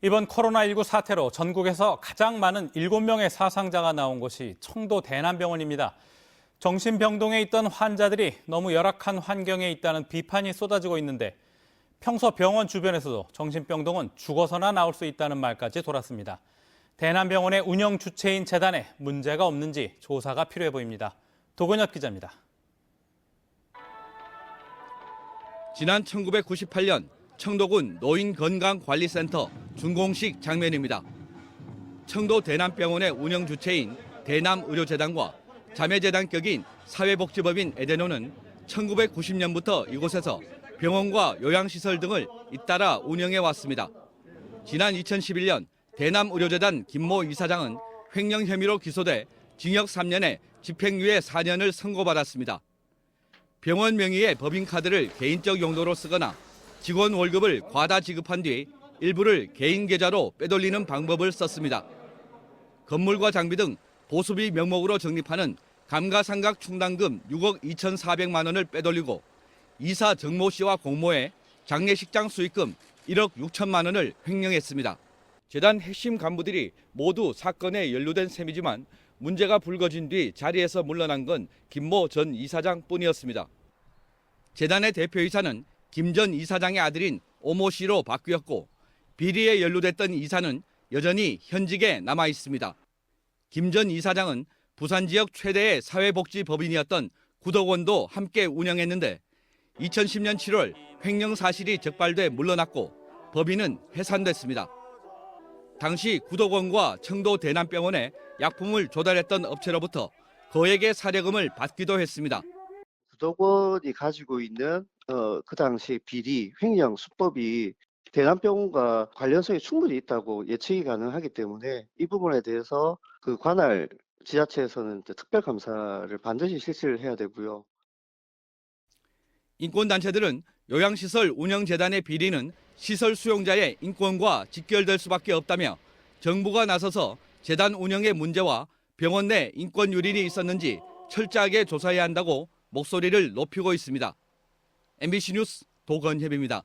이번 코로나19 사태로 전국에서 가장 많은 7명의 사상자가 나온 곳이 청도 대남병원입니다. 정신병동에 있던 환자들이 너무 열악한 환경에 있다는 비판이 쏟아지고 있는데 평소 병원 주변에서도 정신병동은 죽어서나 나올 수 있다는 말까지 돌았습니다. 대남병원의 운영 주체인 재단에 문제가 없는지 조사가 필요해 보입니다. 도건엽 기자입니다. 지난 1998년 청도군 노인건강관리센터 준공식 장면입니다. 청도 대남병원의 운영 주체인 대남의료재단과 자매재단 격인 사회복지법인 에데노는 1990년부터 이곳에서 병원과 요양시설 등을 잇따라 운영해 왔습니다. 지난 2011년 대남의료재단 김모 이사장은 횡령 혐의로 기소돼 징역 3년에 집행유예 4년을 선고받았습니다. 병원 명의의 법인카드를 개인적 용도로 쓰거나 직원 월급을 과다 지급한 뒤 일부를 개인 계좌로 빼돌리는 방법을 썼습니다. 건물과 장비 등 보수비 명목으로 적립하는 감가상각 충당금 6억 2,400만 원을 빼돌리고 이사 정모 씨와 공모해 장례식장 수익금 1억 6천만 원을 횡령했습니다. 재단 핵심 간부들이 모두 사건에 연루된 셈이지만 문제가 불거진 뒤 자리에서 물러난 건 김모 전 이사장 뿐이었습니다. 재단의 대표이사는 김 전 이사장의 아들인 오모 씨로 바뀌었고 비리에 연루됐던 이사는 여전히 현직에 남아 있습니다. 김 전 이사장은 부산 지역 최대의 사회복지법인이었던 구덕원도 함께 운영했는데 2010년 7월 횡령 사실이 적발돼 물러났고 법인은 해산됐습니다. 당시 구덕원과 청도 대남병원에 약품을 조달했던 업체로부터 거액의 사례금을 받기도 했습니다. 구덕원이 가지고 있는 어, 그 당시 비리, 횡령 수법이 대남병원과 관련성이 충분히 있다고 예측이 가능하기 때문에 이 부분에 대해서 그 관할 지자체에서는 특별 감사를 반드시 실시를 해야 되고요. 인권단체들은 요양시설 운영재단의 비리는 시설 수용자의 인권과 직결될 수밖에 없다며 정부가 나서서 재단 운영의 문제와 병원 내 인권 유린이 있었는지 철저하게 조사해야 한다고 목소리를 높이고 있습니다. MBC 뉴스 도건협입니다.